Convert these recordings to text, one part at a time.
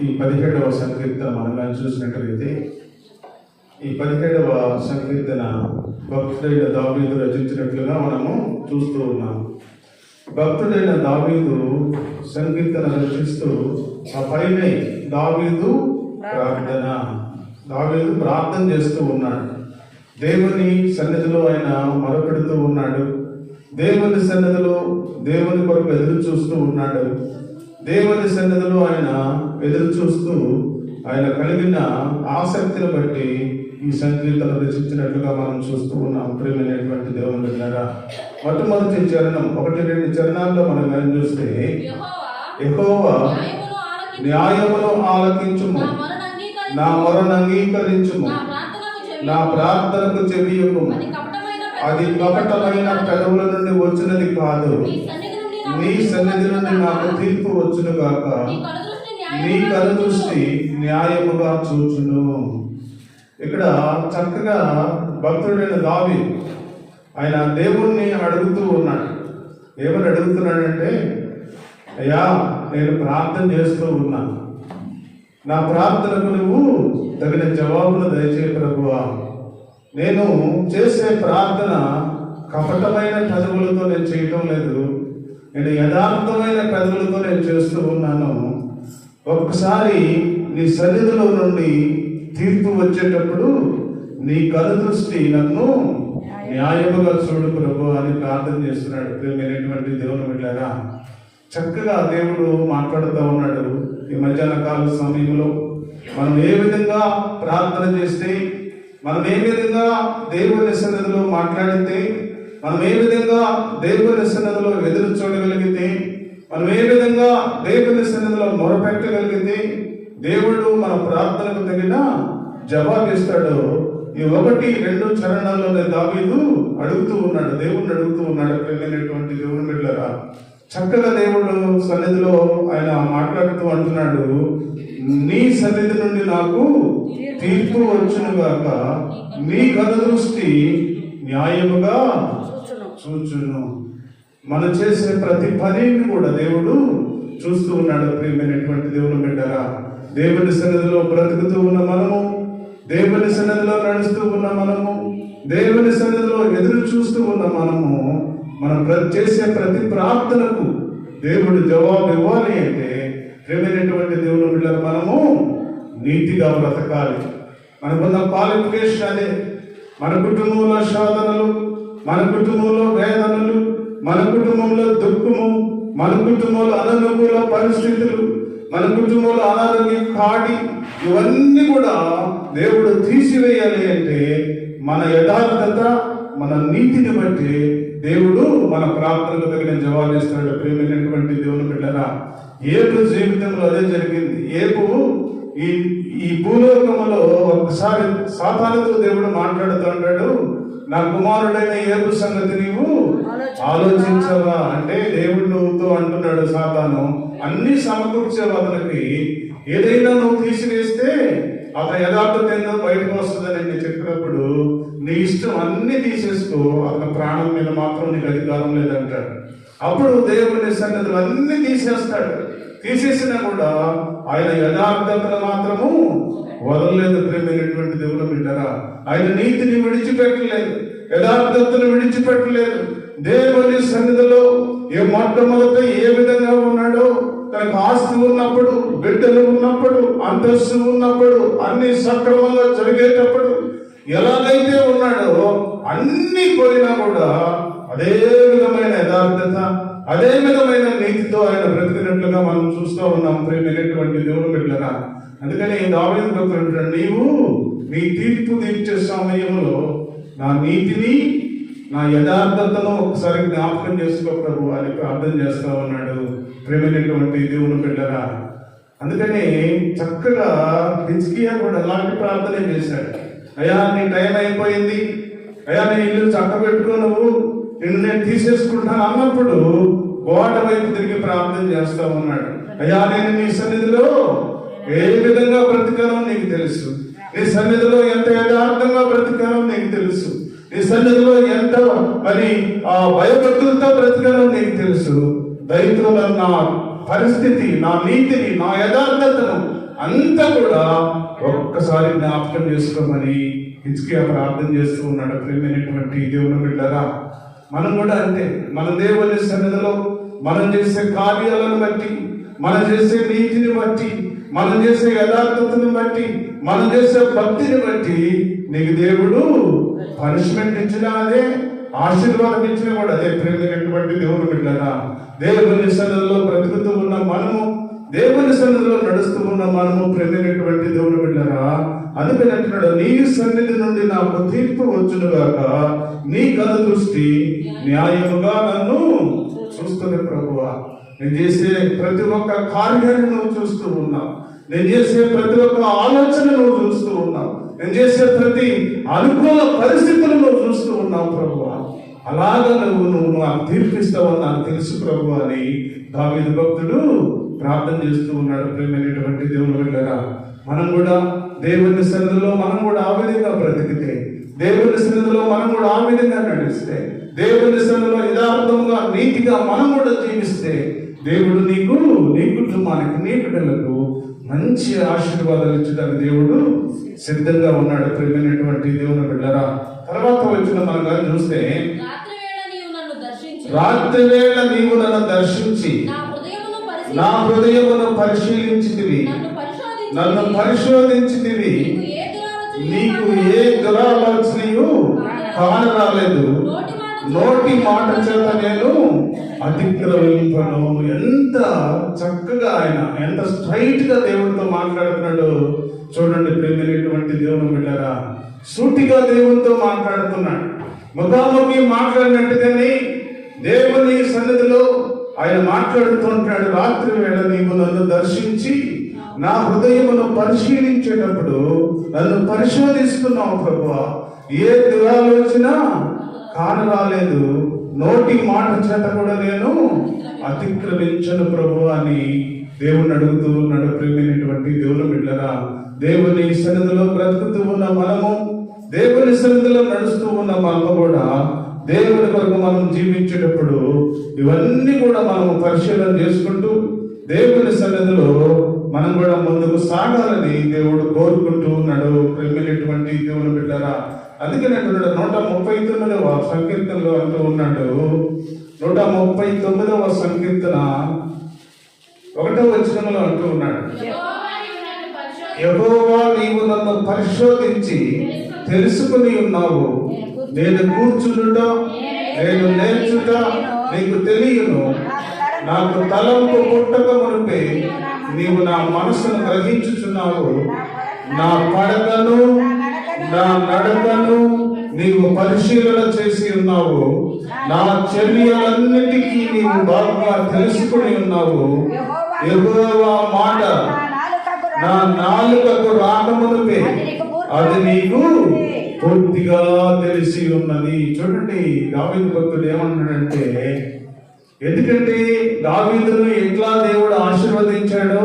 ఈ పదిహేడవ సంకీర్తన మనం చూసినట్లయితే ఈ పదిహేడవ సంకీర్తన భక్తుడైన దావీదు రచించినట్లుగా మనము చూస్తూ ఉన్నాం. భక్తుడైన దావీదు సంకీర్తన రచిస్తూ ఆ పైన దావీదు ప్రార్థన దావీదు ప్రార్థన చేస్తూ ఉన్నాడు. దేవుని సన్నిధిలో ఆయన మొరపెడుతూ ఉన్నాడు. దేవుని సన్నిధిలో దేవుని కొరకు ఎదురు చూస్తూ ఉన్నాడు. దేవుని సన్నిధిలో ఆయన ఎదురు చూస్తూ ఆయన కలిగిన ఆసక్తిని బట్టి ఈ సంకీర్తన రచించినట్లుగా మనం చూస్తూ ఉన్నాం. ప్రియమైనటువంటి దేవుని బిడ్డారా మొట్టమొదటి చరణం ఒకటి రెండు చరణాల్లో మనం ఏం చూస్తే యెహోవా న్యాయమును ఆలకించుము. నా మొరను అంగీకరించుము. నా ప్రార్థనకు చెవియము అది కపటమైన పెదవుల. నుండి వచ్చినది కాదు. నీ సన్నిధి నుండి నాకు తీర్పు వచ్చును గాక. నీ కనుదృష్టి నీ న్యాయముగా చూచును. ఇక్కడ చక్కగా భక్తుడైన దావి ఆయన దేవుణ్ణి అడుగుతూ ఉన్నాడు. ఏమని అడుగుతున్నాడంటే అయ్యా నేను ప్రార్థన చేస్తూ ఉన్నాను. నా ప్రార్థనకు నువ్వు తగిన జవాబును దయచే ప్రభువా. నేను చేసే ప్రార్థన కపటమైన పెదవులతో నేను చేయటం లేదు. నేను యథార్థమైన పెదవులతో నేను చేస్తూ ఉన్నాను. ఒక్కసారి నీ సన్నిధిలో నుండి తీర్పు వచ్చేటప్పుడు నీ కనుదృష్టి నన్ను న్యాయముగా చూడు ప్రభు అని ప్రార్థన చేస్తున్నాడు. ప్రియమైనటువంటి దేవుని బిడ్డారా చక్కగా దేవుడు మాట్లాడుతూ ఉన్నాడు. ఈ మధ్యాహ్న కాల సమయంలో మనం ఏ విధంగా ప్రార్థన చేస్తే మనం ఏ విధంగా దేవుని సన్నిధిలో మాట్లాడితే మనం ఏ విధంగా దేవుని సన్నిధిలో ఎదురు చూడగలిగితే మనం ఏ విధంగా దేవుని సన్నిధిలో మొరపెట్టగలిగితే దేవుడు మన ప్రార్థనకు తగిన జవాబిస్తాడు ఈ ఒకటి రెండు చరణాల్లోనే దావీదు అడుగుతూ ఉన్నాడు దేవుణ్ణి అడుగుతూ ఉన్నాడు వెళ్ళినటువంటి దేవుని బిడ్డరా చక్కగా దేవుడు సన్నిధిలో ఆయన మాట్లాడుతూ అంటున్నాడు నీ సన్నిధి నుండి నాకు తీర్పు వచ్చును గాక నీ దృష్టి న్యాయముగా చూచును. మనం చేసే ప్రతి పనిని కూడా దేవుడు చూస్తూ ఉన్నాడు ప్రియమైనటువంటి దేవుని బిడ్డరా. దేవుని సన్నిధిలో బ్రతుకుతూ ఉన్న మనము దేవుని సన్నిధిలో నడుస్తూ ఉన్న మనము దేవుని సన్నిధిలో ఎదురు చూస్తూ ఉన్న మనము మనం చేసే ప్రతి ప్రార్థనకు దేవుడు జవాబు ఇవ్వాలి అంటే ప్రియమైనటువంటి దేవుని బిడ్డలు మనము నీతిగా బ్రతకాలి. మనకున్న క్వాలిఫికేషన్ అదే మన కుటుంబంలో శోధనలు మన కుటుంబంలో వేదనలు మన కుటుంబంలో దుఃఖము మన కుటుంబంలో అననుకూల పరిస్థితులు మన కుటుంబంలో అనారోగ్యం కాడి ఇవన్నీ కూడా దేవుడు తీసివేయాలి అంటే మన యథార్థత మన నీతిని బట్టి దేవుడు మన ప్రార్థనకు తగిన జవాబు ఇస్తాడు. ప్రేమైనటువంటి దేవుని బిడ్డరా ఏపు జీవితంలో అదే జరిగింది. ఏపు ఈ ఈ భూలోకములో ఒకసారి సాతానుతో దేవుడు మాట్లాడుతుంటాడు నా కుమారుడైన ఏపు సంగతి నీవు ఆలోచించవా? అంటే దేవుడు నువ్వుతో అంటున్నాడు సాతాను. అన్ని సమకూర్చావు అతనికి? ఏదైనా నువ్వు తీసివేస్తే అతని యథార్థత ఏందో బయటకు వస్తుందని నేను చెప్పినప్పుడు నీ ఇష్టం అన్ని తీసేసుకో అతని ప్రాణం మీద మాత్రం నీకు అధికారం లేదంటాడు. అప్పుడు దేవుని సన్నిధులు అన్ని తీసేస్తాడు. తీసేసినా కూడా ఆయన యథార్థతను మాత్రము వదలలేదు ప్రేమైనటువంటి దేవుని బిడ్డరా. ఆయన నీతిని విడిచిపెట్టలేదు యథార్థతను విడిచిపెట్టలేదు. దేవుని సన్నిధిలో ఏ మొట్టమొదట ఏ విధంగా ఉన్నాడో తనకు ఆస్తి ఉన్నప్పుడు బిడ్డలు ఉన్నప్పుడు అంతస్తు ఉన్నప్పుడు అన్ని సక్రమంగా జరిగేటప్పుడు ఎలాగైతే ఉన్నాడో అన్ని పోయినా కూడా అదే విధమైన యథార్థత అదే విధమైన మనం చూస్తూ ఉన్నాం ప్రేమైనటువంటి దేవుని బిడ్డరా. అందుకని దావేది భక్తుడు నీవు నీ తీర్పు తీర్చే సమయంలో నా నీతిని నా యథార్థతను ఒకసారి జ్ఞాపకం చేసుకో ప్రభు అని ప్రార్థన చేస్తా ఉన్నాడు ప్రేమైనటువంటి దేవుని బిడ్డరా. అందుకని చక్కగా హిజ్కియా కూడా అలాంటి ప్రార్థన చేశాడు. అయ్యా నీ టైం అయిపోయింది. అయ్యా నీ ఇల్లు చక్క పెట్టుకో నువ్వు. నిన్ను నేను తీసేసుకుంటాను అన్నప్పుడు గోడ వైపు తిరిగి ప్రార్థన చేస్తా ఉన్నాడు. అయ్యా నేను నీ సన్నిధిలో ఏ విధంగా బ్రతికానో నీకు తెలుసు. నీ సన్నిధిలో ఎంత యథార్థంగా బ్రతికానో నీకు తెలుసు. నీ సన్నిధిలో ఎంత మరి ఆ భయభక్తులతో బ్రతికానో నీకు తెలుసు. దైత్రుల నా పరిస్థితి నా నీతిని నా యథార్థతను అంతా కూడా ఒక్కసారి జ్ఞాపకం చేసుకోమని హిచ్కియా ప్రార్థన చేస్తూ ఉన్నాడు. ప్రేమైనటువంటి దేవుని బిడ్డరా మనం కూడా అంతే. మన దేవుని సన్నిధిలో మనం చేసే కార్యాలను బట్టి మనం చేసే నీతిని బట్టి మనం చేసే యథార్థతను బట్టి మనం చేసే భక్తిని బట్టి నీకు దేవుడు పనిష్మెంట్ ఇచ్చినా అదే ఆశీర్వాదం ఇచ్చిన కూడా అదే ప్రేమైనటువంటి దేవుని బిడ్డరా. దేవుని సన్నిధిలో బ్రతుకుతూ ఉన్న మనము దేవుని సన్నిధిలో నడుస్తూ ఉన్న మనము ప్రేమైనటువంటి దేవుని బిడ్డరా. అందుకని అంటున్నాడు నీ సన్నిధి నుండి నాకు తీర్పు వచ్చును గాక నీ కథ దృష్టి న్యాయముగా నన్ను చూస్తుంది ప్రభువా. నేను చేసే ప్రతి ఒక్క కార్యాన్ని నువ్వు చూస్తూ ఉన్నావు. నేను చేసే ప్రతి ఒక్క ఆలోచన నువ్వు చూస్తూ ఉన్నావు. నేను చేసే ప్రతి అనుకూల పరిస్థితులు నువ్వు చూస్తూ ఉన్నావు ప్రభు అలాగ నువ్వు నువ్వు నాకు తీర్పిస్తావని నాకు తెలుసు ప్రభు అని దావీదు భక్తుడు ప్రార్థన చేస్తూ ఉన్నాడు ప్రేమైనటువంటి దేవుని వెళ్ళరా మనం కూడా దేవుని సన్నిధిలో మనం కూడా ఆ విధంగా బ్రతికితే దేవుని సన్నిధిలో మనం కూడా ఆ విధంగా నడిస్తే దేవుని సన్నిధిలో యథార్థంగా నీతిగా మనం కూడా జీవిస్తే దేవుడు నీకు నీ కుటుంబానికి నీ బిడ్డలకు మంచి ఆశీర్వాదాలు ఇచ్చడానికి దేవుడు సిద్ధంగా ఉన్నాడు ప్రేమైనటువంటి దేవుని బిడ్డరా. తర్వాత వచ్చిన మనం చూస్తే రాత్రి వేళ నీవు నన్ను దర్శించి నా హృదయమును పరిశీలించి పరిశీలించితివి. నన్ను పరిశోధించి పరిశోధించితివి. నీకు ఏ దురాలోచనయు కానరాలేదు. నోటి మాట చేత నేను అతిక్రమింపను. ఎంత చక్కగా ఆయన ఎంత స్ట్రైట్గా దేవుడితో మాట్లాడుతున్నాడు చూడండి ప్రేమైనటువంటి దేవుని బిడ్డారా. సూటిగా దేవునితో మాట్లాడుతున్నాడు. ముఖాముఖి మాట్లాడినట్టుగానే దేవుని సన్నిధిలో ఆయన మాట్లాడుతుంటాడు. రాత్రి వేళ నీవు నన్ను దర్శించి నా హృదయమును పరిశీలించేటప్పుడు నన్ను పరిశోధిస్తున్నావు ప్రభు ఏ దురాలోచన కానరాలేదు నోటి మాట చేత కూడా నేను అతిక్రమించను ప్రభు అని దేవుని అడుగుతూ ఉన్నాడు ప్రేమైనటువంటి దేవుని బిడ్డరా. దేవుని సన్నిధిలో బ్రతుకుతూ ఉన్న మనము దేవుని సన్నిధిలో నడుస్తూ ఉన్న మనము కూడా దేవుని కొరకు మనం జీవించేటప్పుడు ఇవన్నీ కూడా మనం పరిశీలన చేసుకుంటూ దేవుని సన్నిధిలో మనం కూడా ముందుకు సాగాలని దేవుడు కోరుకుంటూ ఉన్నాడు ప్రేమినటువంటి దేవుని బిడ్డరా. అందుకని అంటున్నాడు నూట ముప్పై తొమ్మిదవ సంకీర్తనలో అంటూ ఉన్నాడు. నూట ముప్పై తొమ్మిదవ సంకీర్తన ఒకటో వచనంలో అంటూ ఉన్నాడు. ఎవోవా నీవు నన్ను పరిశోధించి తెలుసుకుని ఉన్నావు. నేను కూర్చునుట నేను నేర్చుట నీకు తెలియను. నాకు తలంపు పుట్టక మునిపే నీవు నా మనసును గ్రహించుచున్నావు. నా పడకను నా నడకను నీవు పరిశీలన చేసి ఉన్నావు. నా చర్యలన్నిటికీ నీవు బాగా తెలుసుకుని ఉన్నావు. యెహోవా మాట నా నాలుకకు రాకమునుపే అది నీకు పూర్తిగా తెలిసి ఉన్నది. చూడండి దావీదు భక్తుడు ఏమన్నాడంటే ఎందుకంటే దావీదును ఎట్లా దేవుడు ఆశీర్వదించాడో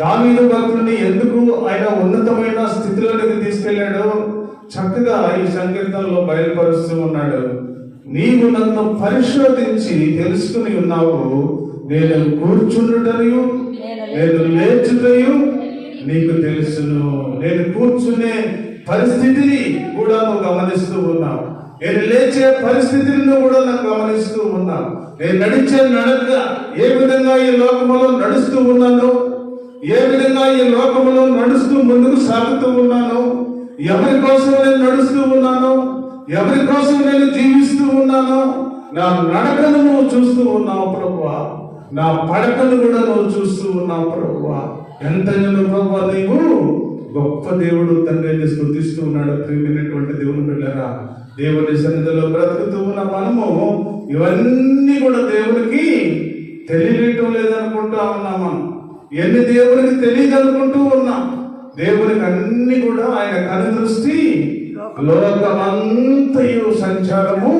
దావీదు భక్తుడిని ఎందుకు ఆయన ఉన్నతమైన స్థితిలోనికి తీసుకెళ్ళాడో? చక్కగా ఈ సంకీర్తనలో బయలుపరుస్తూ ఉన్నాడు. నీవు నన్ను పరిశోధించి తెలుసుకుని ఉన్నావు. నేను కూర్చుండుటయు నేను లేచుటయు నీకు తెలుసును. నేను కూర్చునే పరిస్థితిని కూడా నువ్వు గమనిస్తూ ఉన్నావు. నేను లేచే పరిస్థితిని కూడా నాకు గమనిస్తూ ఉన్నాను నేను నడిచే నడక ఏ విధంగా ఈ లోకములో నడుస్తూ ఉన్నాను? ఏ విధంగా ఈ లోకములో నడుస్తూ ముందుకు సాగుతూ ఉన్నాను ఎవరి కోసం నేను నడుస్తూ ఉన్నాను ఎవరి కోసం నేను జీవిస్తూ ఉన్నాను నా నడకను నువ్వు చూస్తూ ఉన్నావు ప్రభువా. నా పడకను కూడా నువ్వు చూస్తూ ఉన్నావు ప్రభువా. ఎంత నేను ప్రభువా నీవు గొప్ప దేవుడు తండ్రిని స్మృతిస్తూ ఉన్నాడు ప్రేమైనటువంటి దేవుని బిడ్డరా. దేవుని సన్నిధిలో బ్రతుకుతూ ఉన్న మనము ఇవన్నీ కూడా దేవునికి తెలియటం లేదనుకుంటా ఉన్నాం మనం ఎన్ని దేవునికి తెలియదు ఉన్నా. దేవునికి అన్ని కూడా ఆయన కనుదృష్టి లోకమంతయు సంచారము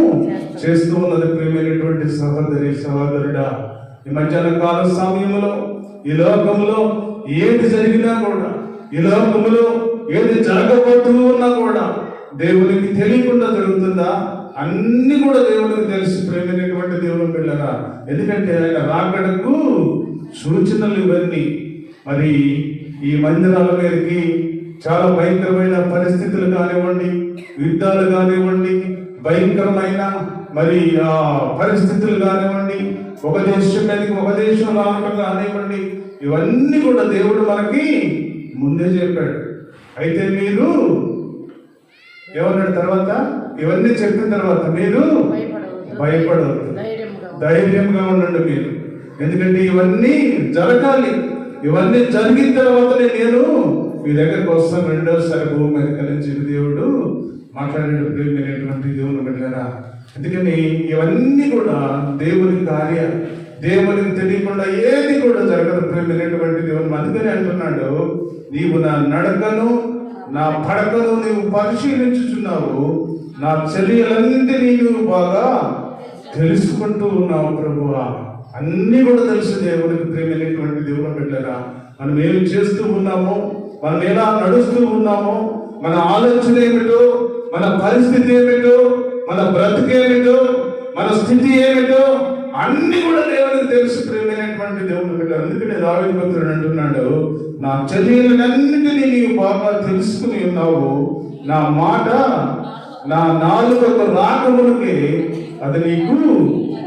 చేస్తూ ఉన్నది ప్రియమైనటువంటి సహోదరి సహోదరుడా. ఈ మధ్యాహ్న కాల సమయంలో ఈ లోకంలో ఏది జరిగినా కూడా ఈ లోకములో ఏది జరగబోతూ ఉన్నా కూడా దేవునికి తెలియకుండా జరుగుతుందా? అన్ని కూడా దేవునికి తెలిసి. ప్రేమైనటువంటి దేవుని పిల్లరా ఎందుకంటే ఆయన రాకడకు సూచనలు ఇవన్నీ మరి ఈ మందిరాల మీదకి చాలా భయంకరమైన పరిస్థితులు కానివ్వండి యుద్ధాలు కానివ్వండి భయంకరమైన మరి ఆ పరిస్థితులు కానివ్వండి ఒక దేశం మీదకి ఒక దేశం రావడం కానివ్వండి ఇవన్నీ కూడా దేవుడు మనకి ముందే చెప్పాడు. అయితే మీరు ఏమన్నాడు తర్వాత? ఇవన్నీ చెప్పిన తర్వాత మీరు భయపడవద్దు. ధైర్యంగా ఉండండి మీరు. ఎందుకంటే ఇవన్నీ జరగాలి. ఇవన్నీ జరిగిన తర్వాతనే నేను మీ దగ్గరకు వస్తాను. రెండోసారి భూమి మీద కలిసి దేవుడు. మాట్లాడే ప్రేమైనటువంటి దేవుని బిడ్డరా అందుకని ఇవన్నీ కూడా దేవుని కార్య దేవునికి తెలియకుండా ఏది కూడా జరగదు. ప్రేమైనటువంటి దేవుని అందుకని అంటున్నాడు నీవు నా నడకను నా పడకను నీవు పరిశీలించుచున్నావు. నా చర్యలన్నింటినీ నీవు బాగా తెలుసుకుంటూ ఉన్నావు ప్రభువా. అన్ని కూడా తెలుసు దేవునికి ప్రేమైనటువంటి దేవుని బిడ్డరా. మనం ఏమి చేస్తూ ఉన్నామో మనం ఎలా నడుస్తూ ఉన్నామో మన ఆలోచన ఏమిటో మన పరిస్థితి ఏమిటో మన బ్రతికేమిటో మన స్థితి ఏమిటో అన్ని కూడా దేవునికి తెలుసు ప్రేమైనటువంటి దేవుని బిడ్డ. అందుకనే రావిపత్రుడు అంటున్నాడు నా చర్యలన్నింటినీ నీవు బాగా తెలుసుకుని ఉన్నావు. నా మాట నా నాలుగొక రాకములకి అది నీకు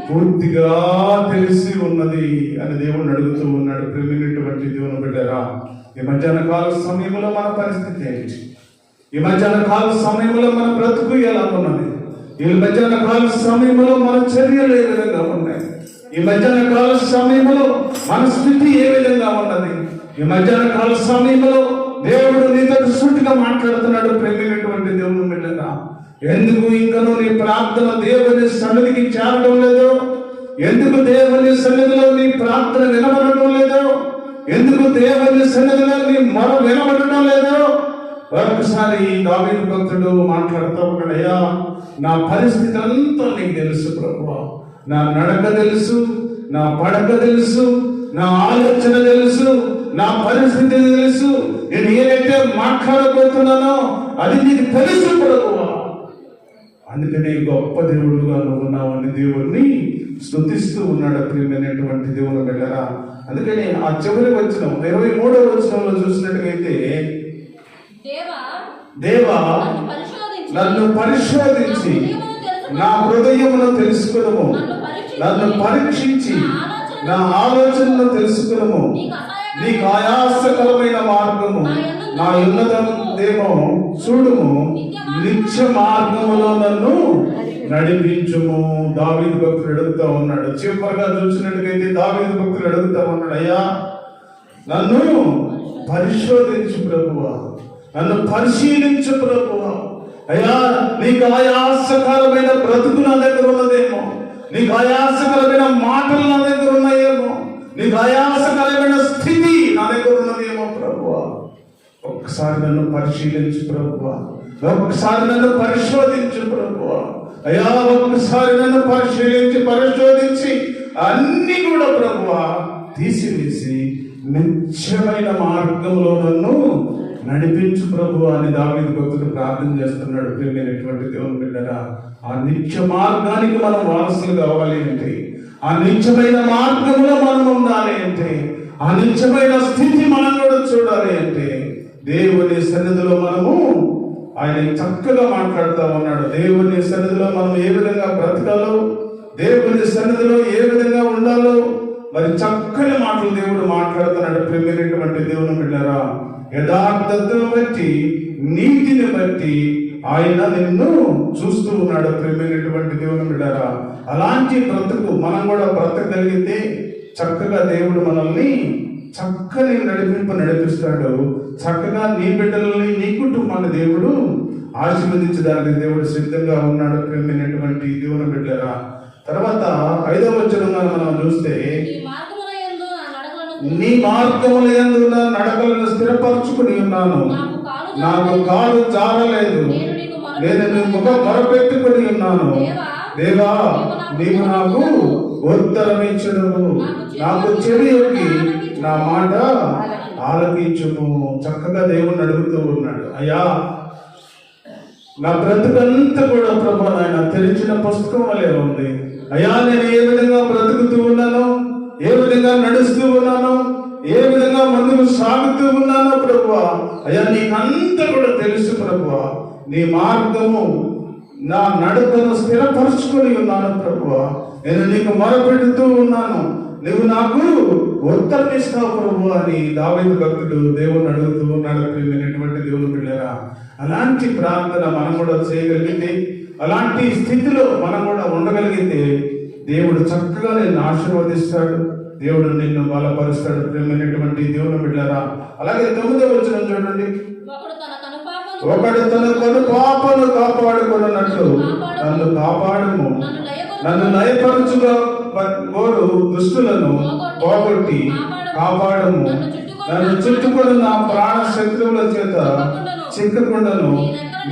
పూర్తిగా తెలిసి ఉన్నది అని దేవుణ్ణి అడుగుతూ ఉన్నాడు. ప్రేమినటువంటి దేవుని బిడ్డరా ఈ మధ్యాహ్న కాల సమయంలో మన పరిస్థితి ఏంటి? ఈ మధ్యాహ్న కాల సమయంలో మన బ్రతుకు ఎలా ఉన్నది? ఈ మధ్యాహ్న కాల సమయంలో మన చర్యలు ఏ విధంగా ఉన్నాయి? ఈ మధ్యాహ్న కాల సమయంలో మన స్థితి ఏ విధంగా ఉన్నది? ఈ మధ్యాహ్న కాల సమయంలో దేవుడు నీతో సూటిగా మాట్లాడుతున్నాడు ప్రేమైనటువంటి దేవుని బిడ్డరా. ఎందుకు ఇంకనూ నీ ప్రార్థన దేవుని సన్నిధికి చేరడం లేదు? ఎందుకు దేవుని సన్నిధిలో నీ ప్రార్థన వినబడటం లేదు? ఎందుకు దేవుని సన్నిధిలో నీ మొర వినబడటం లేదు? ఒక్కసారి దావీదు భక్తుడు మాట్లాడుతూ ఉన్నాడయ్యా నా పరిస్థితి అంతా నీకు తెలుసు ప్రభు నా నడక తెలుసు నా పడక తెలుసు నా ఆలోచన తెలుసు నా పరిస్థితి తెలుసు. నేను ఏదైతే మాట్లాడబోతున్నానో అది నీకు తెలుసు ప్రభువా. అందుకనే గొప్ప దేవుడుగా నువ్వు ఉన్నావని దేవుణ్ణి స్తుతిస్తూ ఉన్నాడు ప్రియమైనటువంటి దేవుని బిడ్డరా అందుకని ఆ చివరి వచ్చిన ఇరవై మూడవ వచనంలో చూసినట్టుగైతే దేవా దేవా నన్ను పరిశోధించి. నా హృదయమును తెలుసుకునము. నన్ను పరీక్షించి. నా ఆలోచనను తెలుసుకునము. నీకు ఆయాసకరమైన మార్గము. నా ఉన్నదేమో చూడుము. నిత్య మార్గములో నన్ను నడిపించుము. దావీదు భక్తుడు అడుగుతా ఉన్నాడు. చివరిగా చూసినట్టుగైతే దావీదు భక్తుడు అడుగుతా ఉన్నాడు అయ్యా నన్ను పరిశోధించు ప్రభువా. నన్ను పరిశీలించు ప్రభువా. అయ్యా నీకు ఆయాసకరమైన బ్రతుకు నా దగ్గర ఉన్నదేమో. నీకు ఆయాసకరమైన మాటలు నా దగ్గర ఉన్నాయేమో. నీకు ఆయాసకరమైన స్థితి నా దగ్గర ఉన్నదేమో ప్రభువా. ఒక్కసారి నన్ను పరిశీలించు ప్రభువా. ఒక్కసారి నన్ను పరిశోధించు ప్రభు. అయ్యా ఒక్కసారి నన్ను పరిశీలించి పరిశోధించి అన్ని కూడా ప్రభు తీసివేసి నిత్యమైన మార్గంలో నన్ను నడిపించు ప్రభు అని దావీదు భక్తుడు ప్రార్థన చేస్తున్నాడు. ప్రియమైనటువంటి దేవుని బిడ్డరా ఆ నిత్య మార్గానికి మనం వారసులు కావాలి అంటే ఆ నిత్యమైన మార్గంలో మనం ఉండాలి అంటే ఆ నిత్యమైన స్థితి మనం కూడా చూడాలి అంటే దేవుని సన్నిధిలో మనము ఆయన చక్కగా మాట్లాడుతూ ఉన్నాడు. దేవుని సన్నిధిలో మనం ఏ విధంగా బ్రతకాలో దేవుని సన్నిధిలో ఏ విధంగా ఉండాలో మరి చక్కని మాటలు దేవుడు మాట్లాడుతున్నాడు. ప్రేమైనటువంటి దేవుని బిడ్డారా యథార్థతను బట్టి నీతిని బట్టి ఆయన నిన్ను చూస్తూ ఉన్నాడు ప్రేమైనటువంటి దేవుని బిడ్డారా. అలాంటి బ్రతుకు మనం కూడా బ్రతకగలిగితే చక్కగా దేవుడు మనల్ని చక్కని నడిపింపు నడిపిస్తాడు. చక్కగా నీ బిడ్డలని నీ కుటుంబం ఆశీర్వదించడానికి దేవుడు సిద్ధంగా ఉన్నాడు. ప్రేమైనటువంటి దేవుని బిడ్డరా. తర్వాత ఐదవ వచనంగా మనం చూస్తే నా మార్గముల నడకలను స్థిరపరచుకుని ఉన్నాను. నాకు కాలు జారలేదు. నేను నీ ముఖ మొరపెట్టుకుని ఉన్నాను. దేవా నీవు నాకు ఉత్తరమిచ్చును నాకు చెవి యొక్కి నా మాట ఆలకించుము. చక్కగా దేవుణ్ణి అడుగుతూ ఉన్నాడు. అయ్యా నా బ్రతుకంతా కూడా ప్రభా నాయన తెరిచిన పుస్తకం వలె ఉంది. అయ్యా నేను ఏ విధంగా బ్రతుకుతూ ఉన్నాను ఏ విధంగా నడుస్తూ ఉన్నాను ఏ విధంగా ముందుకు సాగుతూ ఉన్నానో ప్రభువా అయ్యా నీకంతా కూడా తెలుసు ప్రభువా నీ మార్గము నా నడుకను స్థిరపరుచుకొని ఉన్నాను ప్రభువా నేను నీకు మొరపెడుతూ ఉన్నాను. నువ్వు నాకు ఉత్తరం ఇస్తావు ప్రభు అని దావేది భక్తుడు దేవుని అడుగుతూ ఉన్నాడు ప్రియమైనటువంటి దేవుని బిడ్డరా? అలాంటి ప్రార్థన మనం కూడా చేయగలిగితే అలాంటి స్థితిలో మనం కూడా ఉండగలిగితే దేవుడు చక్కగా నిన్ను ఆశీర్వదిస్తాడు. దేవుడు నిన్ను బలపరుస్తాడు. ప్రియమైనటువంటి దేవుని బిడ్డరా? అలాగే తొమ్మిదో వచ్చిన చూడండి. ఒకడు తన కనుపాపను ఒకడు తన కను పాపను కాపాడుకున్నట్లు నన్ను కాపాడము. నన్ను నయపరచుగా కోరు దుష్టులను పోగొట్టి కాపాడము. నన్ను చుట్టుకొని నా ప్రాణ శత్రువుల చేత చిక్కకుండను.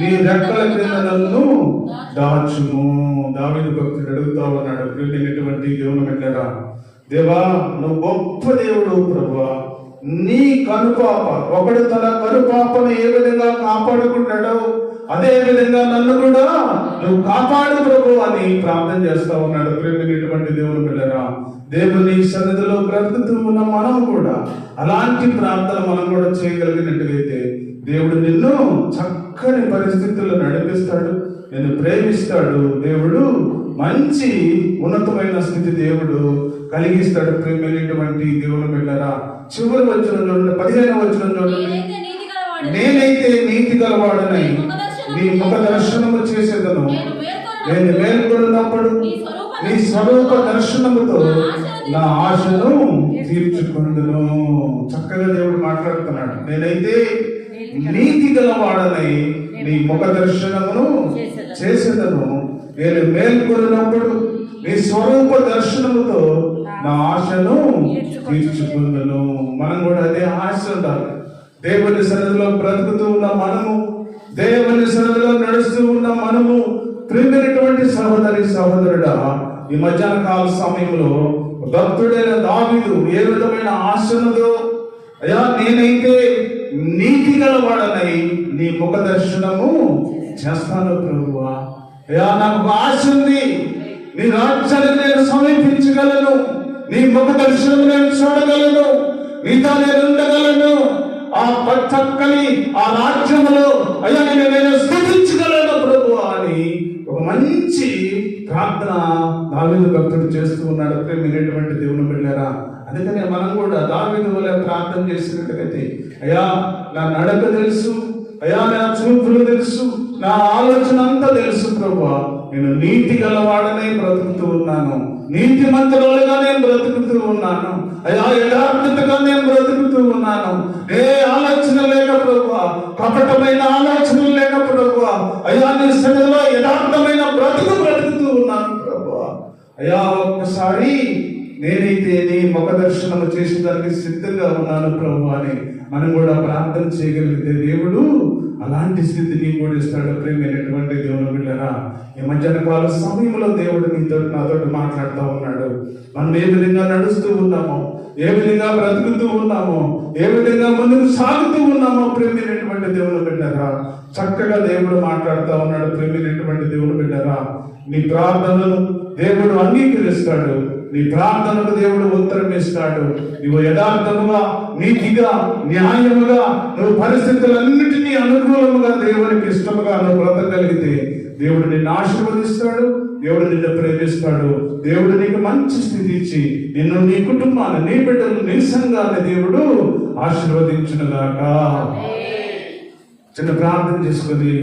నీ రెక్కల క్రింద నన్ను దాచుము. దావిదు భక్తుడు అడుగుతా ఉన్నాడు ప్రియమైనటువంటి దేవుని బిడ్డరా? దేవా నువ్వు గొప్ప దేవుడు ప్రభువా నీ కనుపాప ఒకడు తన కనుపాపను ఏ విధంగా కాపాడుకుంటాడో అదే విధంగా నన్ను కూడా నువ్వు కాపాడు ప్రభు అని ప్రార్థన చేస్తా ఉన్నాడు. ప్రేమినటువంటి దేవుని బిడ్డరా దేవుని సన్నిధిలో బ్రతుకుతూ ఉన్న మనం కూడా అలాంటి ప్రార్థన మనం కూడా చేయగలిగినట్లయితే దేవుడు నిన్ను చక్కని పరిస్థితుల్లో నడిపిస్తాడు నిన్ను ప్రేమిస్తాడు. దేవుడు మంచి ఉన్నతమైన స్థితి దేవుడు కలిగిస్తాడు. ప్రేమైనటువంటి దేవుని బిడ్డరా చివరి వచ్చిన చూడండి పదిహేను వచ్చిన చూడండి. నేనైతే నీతి గలవాడిని. నేనైతే నీతి గలవాడనై. నీ ముఖ దర్శనము చేసేదను. నేను మేల్కొన్నప్పుడు నీ స్వరూప దర్శనముతో నా ఆశను తీర్చుకుందును చక్కగా దేవుడు మాట్లాడుతున్నాడు. నేనైతే నీతి గలవాడనై నీ ముఖ దర్శనమును చేసేదను. నేను మేల్కొన్నప్పుడు నీ స్వరూప దర్శనముతో నా ఆశను తీర్చుకుందును మనం కూడా అదే ఆశ ఉండాలి. దేవుని సన్నిధిలో బ్రతుకుతూ ఉన్న మనము దేవుని సన్నిధిలో నడుస్తూ ఉన్న మనము ప్రియమైనటువంటి సహోదరి సహోదరుడా ఈ మధ్యాహ్న కాల సమయంలో భక్తుడైన దావిదు ఏ విధమైన ఆశ అయ్యా నేనైతే నీతి గలవాడనై నీ ముఖ దర్శనము చేస్తాను ప్రభువా. అయ్యా నాకు ఆశ ఉంది. నీ రాజ్యాన్ని నేను సమీపించగలను. నీ ముఖ దర్శనం నేను చూడగలను. నీతో నేను ఉండగలను. ఆ చక్కని ఆ రాజ్యంలో అయ్యా నేను నేను స్థితించగలను ప్రభు అని ఒక మంచి ప్రార్థన దావేది భక్తుడు చేస్తూ ఉన్నాడు. ప్రేమైనటువంటి దేవుని వెళ్ళారా అందుకనే మనం కూడా దావేది వల్ల ప్రార్థన చేసినట్టుగైతే అయ్యా నా నడక తెలుసు అయ్యా నా చూపులు తెలుసు నా ఆలోచన అంతా తెలుసు ప్రభు నేను నీతి గలవాడనే బ్రతుకుతూ ఉన్నాను. నీతి మంత్రులుగా నేను బ్రతుకుతూ ఉన్నాను. అయ్యా యథార్థతగా నేను బ్రతుకుతూ ఉన్నాను. ఏ ఆలోచన లేక కపటమైన ఆలోచనలు లేక అయ్యా నీ సన్నిధిలో యథార్థమైన బ్రతుకు బ్రతుకుతూ ఉన్నాను ప్రభు అయ్యా ఒక్కసారి నేనైతే నీ ముఖ దర్శనం చేసేదానికి సిద్ధంగా ఉన్నాను ప్రభు అని మనం కూడా ప్రార్థన చేయగలిగితే దేవుడు అలాంటి స్థితిని కూడా ఇస్తాడు ప్రేమైనటువంటి దేవుని బిడ్డరా. ఈ మధ్యాహ్న కాల సమయంలో దేవుడు నీతో నాతో మాట్లాడుతూ ఉన్నాడు. మనం ఏ విధంగా నడుస్తూ ఉన్నామో ఏ విధంగా బ్రతుకుతూ ఉన్నామో ఏ విధంగా ముందుకు సాగుతూ ఉన్నామో ప్రేమైనటువంటి దేవుని బిడ్డరా. చక్కగా దేవుడు మాట్లాడుతూ ఉన్నాడు ప్రేమైనటువంటి దేవుని బిడ్డరా. నీ ప్రార్థనను దేవుడు అంగీకరిస్తాడు. నీ ప్రార్థనకు దేవుడు ఉత్తరం ఇస్తాడు. నువ్వు యథార్థముగా నీతిగా న్యాయముగా నువ్వు పరిస్థితులన్నిటినీ అనుకూలముగా దేవునికి ఇష్టముగా నువ్వు బ్రతకగలిగితే దేవుడు నిన్ను ఆశీర్వదిస్తాడు దేవుడు నిన్ను ప్రేమిస్తాడు దేవుడు నీకు మంచి స్థితి ఇచ్చి నిన్ను నీ కుటుంబాన్ని నీ బిడ్డలు నీ సంఘాన్ని దేవుడు ఆశీర్వదించునుగాక. చిన్న ప్రార్థన చేసుకొని